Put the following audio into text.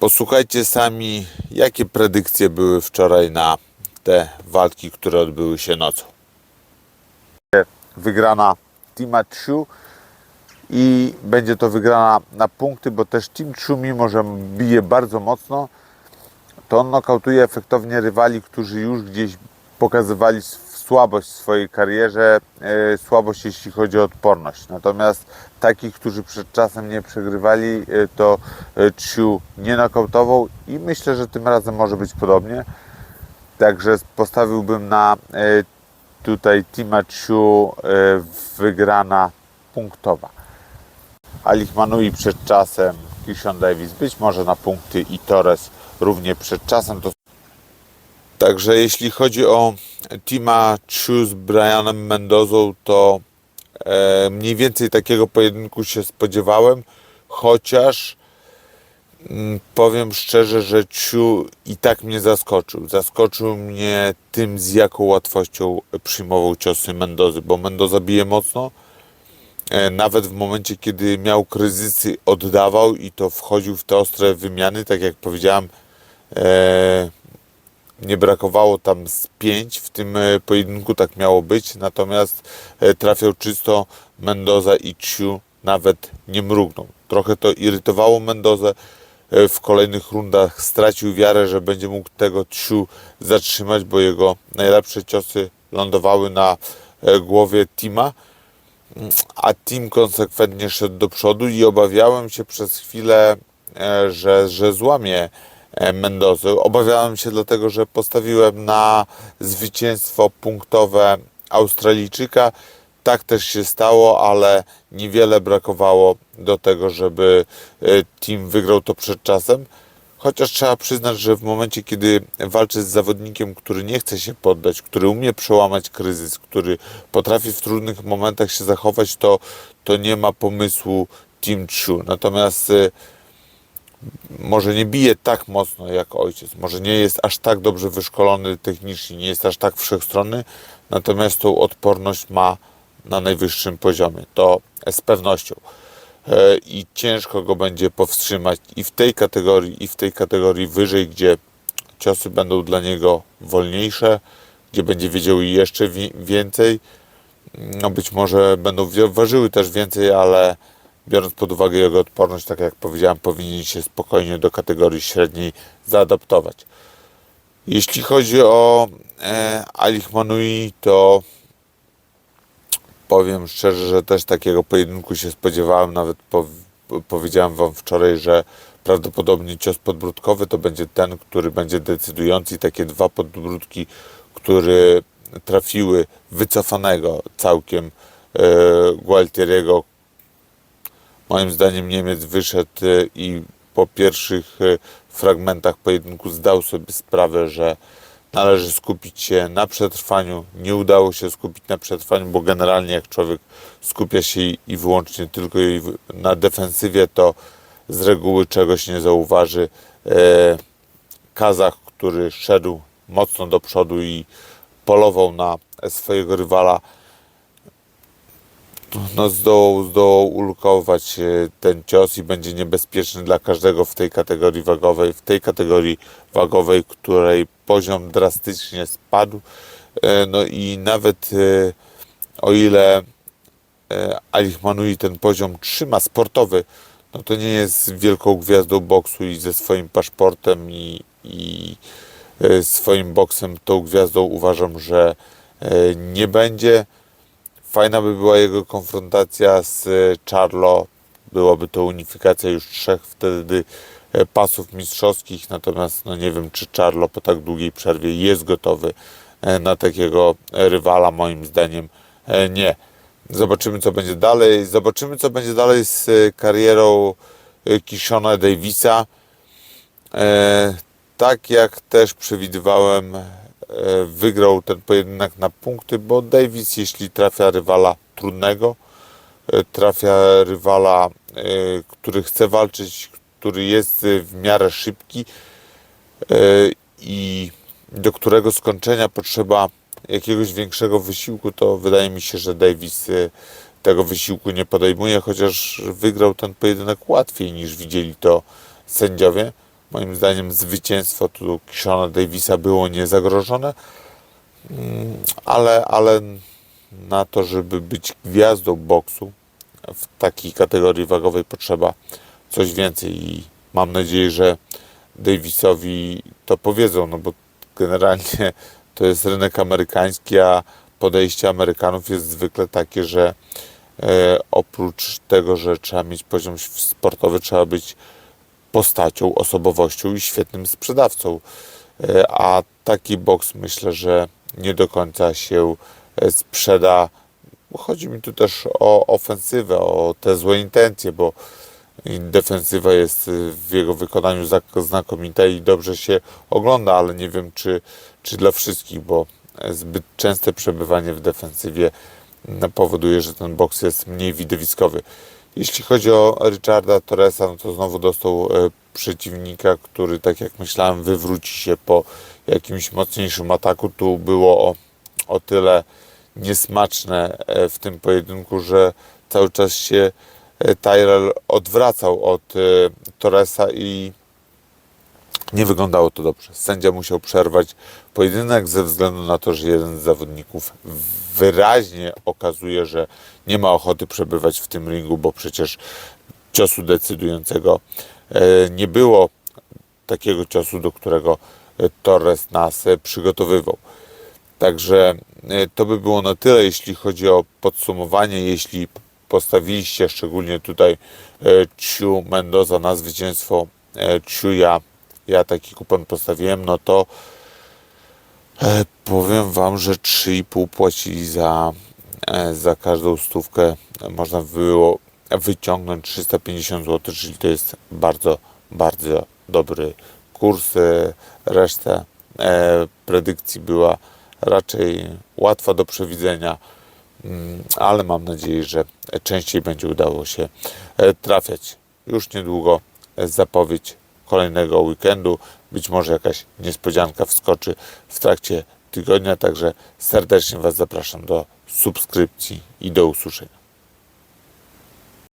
Posłuchajcie sami, jakie predykcje były wczoraj na te walki, które odbyły się nocą. Wygrana Tima Chu i będzie to wygrana na punkty, bo też Team Chu, mimo że bije bardzo mocno, to on nokautuje efektownie rywali, którzy już gdzieś pokazywali słabość w swojej karierze, e, słabość jeśli chodzi o odporność. Natomiast takich, którzy przed czasem nie przegrywali, e, to e, Chiu nie nokautował i myślę, że tym razem może być podobnie. Także postawiłbym na tutaj Tima Chiu e, wygrana punktowa. Alich Manui przed czasem, Kishon Davis być może na punkty i Torres równie przed czasem. To... Także jeśli chodzi o Tima Chu z Brianem Mendozą, to e, mniej więcej takiego pojedynku się spodziewałem, chociaż mm, powiem szczerze, że Chu i tak mnie zaskoczył. Zaskoczył mnie tym, z jaką łatwością przyjmował ciosy Mendozy, bo Mendoza bije mocno, E, nawet w momencie, kiedy miał kryzysy, oddawał i to wchodził w te ostre wymiany. Tak jak powiedziałem, e, nie brakowało tam z pięć w tym e, pojedynku, tak miało być. Natomiast e, trafiał czysto Mendoza i Ciu nawet nie mrugnął. Trochę to irytowało Mendozę. E, W kolejnych rundach stracił wiarę, że będzie mógł tego Ciu zatrzymać, bo jego najlepsze ciosy lądowały na głowie Tima a team konsekwentnie szedł do przodu i obawiałem się przez chwilę, że, że złamie e, Mendozę. Obawiałem się dlatego, że postawiłem na zwycięstwo punktowe Australijczyka. Tak też się stało, ale niewiele brakowało do tego, żeby e, team wygrał to przed czasem. Chociaż trzeba przyznać, że w momencie, kiedy walczy z zawodnikiem, który nie chce się poddać, który umie przełamać kryzys, który potrafi w trudnych momentach się zachować, to, to nie ma pomysłu Team Chu. Natomiast y, może nie bije tak mocno jak ojciec, może nie jest aż tak dobrze wyszkolony technicznie, nie jest aż tak wszechstronny, natomiast tą odporność ma na najwyższym poziomie. To z pewnością e, i ciężko go będzie powstrzymać i w tej kategorii, i w tej kategorii wyżej, gdzie ciosy będą dla niego wolniejsze, gdzie będzie wiedział jeszcze wi- więcej. No być może będą ważyły też więcej, ale biorąc pod uwagę jego odporność, tak jak powiedziałem, powinien się spokojnie do kategorii średniej zaadaptować. Jeśli chodzi o e, Alich Manui, to powiem szczerze, że też takiego pojedynku się spodziewałem. Nawet po, powiedziałem Wam wczoraj, że prawdopodobnie cios podbródkowy to będzie ten, który będzie decydujący. I takie dwa podbródki, które trafiły wycofanego całkiem e, Gualtieriego. Moim zdaniem Niemiec wyszedł e, i po pierwszych e, fragmentach pojedynku zdał sobie sprawę, że należy skupić się na przetrwaniu. Nie udało się skupić na przetrwaniu, bo generalnie jak człowiek skupia się i wyłącznie tylko na defensywie, to z reguły czegoś nie zauważy. E, Kazach, który szedł mocno do przodu i polował na swojego rywala, no zdołał, zdołał ulokować e, ten cios i będzie niebezpieczny dla każdego w tej kategorii wagowej, w tej kategorii wagowej, której poziom drastycznie spadł. E, No i nawet e, o ile e, Alich Manui ten poziom trzyma sportowy, no to nie jest wielką gwiazdą boksu i ze swoim paszportem i, i swoim boksem tą gwiazdą uważam, że nie będzie. Fajna by była jego konfrontacja z e, Charlo. Byłaby to unifikacja już trzech wtedy e, pasów mistrzowskich. Natomiast no nie wiem, czy Charlo po tak długiej przerwie jest gotowy e, na takiego rywala. Moim zdaniem nie. Zobaczymy, co będzie dalej. Zobaczymy, co będzie dalej z karierą Kishona Davisa. Tak jak też przewidywałem, wygrał ten pojedynek na punkty, bo Davis, jeśli trafia rywala trudnego, e, trafia rywala, e, który chce walczyć, który jest e, w miarę szybki e, i do którego skończenia potrzeba jakiegoś większego wysiłku, to wydaje mi się, że Davis e, tego wysiłku nie podejmuje, chociaż wygrał ten pojedynek łatwiej niż widzieli to sędziowie. Moim zdaniem zwycięstwo tu Kishona Davisa było niezagrożone, Mm, ale, ale na to, żeby być gwiazdą boksu w takiej kategorii wagowej potrzeba coś więcej i mam nadzieję, że Davisowi to powiedzą, no bo generalnie to jest rynek amerykański, a podejście Amerykanów jest zwykle takie, że e, oprócz tego, że trzeba mieć poziom sportowy, trzeba być postacią, osobowością i świetnym sprzedawcą. E, a taki boks myślę, że nie do końca się e, sprzeda. Chodzi mi tu też o ofensywę, o te złe intencje, bo defensywa jest y, w jego wykonaniu znakomita i dobrze się ogląda, ale nie wiem czy, czy dla wszystkich, bo zbyt częste przebywanie w defensywie powoduje, że ten boks jest mniej widowiskowy. Jeśli chodzi o Richarda Torresa, no to znowu dostał e, przeciwnika, który, tak jak myślałem, wywróci się po jakimś mocniejszym ataku. Tu było o, o tyle niesmaczne e, w tym pojedynku, że cały czas się e, Tyrell odwracał od Torresa i nie wyglądało to dobrze. Sędzia musiał przerwać pojedynek ze względu na to, że jeden z zawodników wyraźnie okazuje, że nie ma ochoty przebywać w tym ringu, bo przecież ciosu decydującego e, nie było takiego ciosu, do którego e, Torres nas e, przygotowywał. Także to by było na tyle, jeśli chodzi o podsumowanie. Jeśli postawiliście szczególnie tutaj Ciu Mendoza na zwycięstwo e, Ciu, ja, taki kupon postawiłem, no to e, powiem Wam, że 3,5 płacili za, e, za każdą stówkę. Można było wyciągnąć 350 zł, czyli to jest bardzo, bardzo dobry kurs. E, Reszta e, predykcji była raczej łatwa do przewidzenia, mm, ale mam nadzieję, że częściej będzie udało się e, trafiać. Już niedługo zapowiedź kolejnego weekendu. Być może jakaś niespodzianka wskoczy w trakcie tygodnia, także serdecznie Was zapraszam do subskrypcji i do usłyszenia.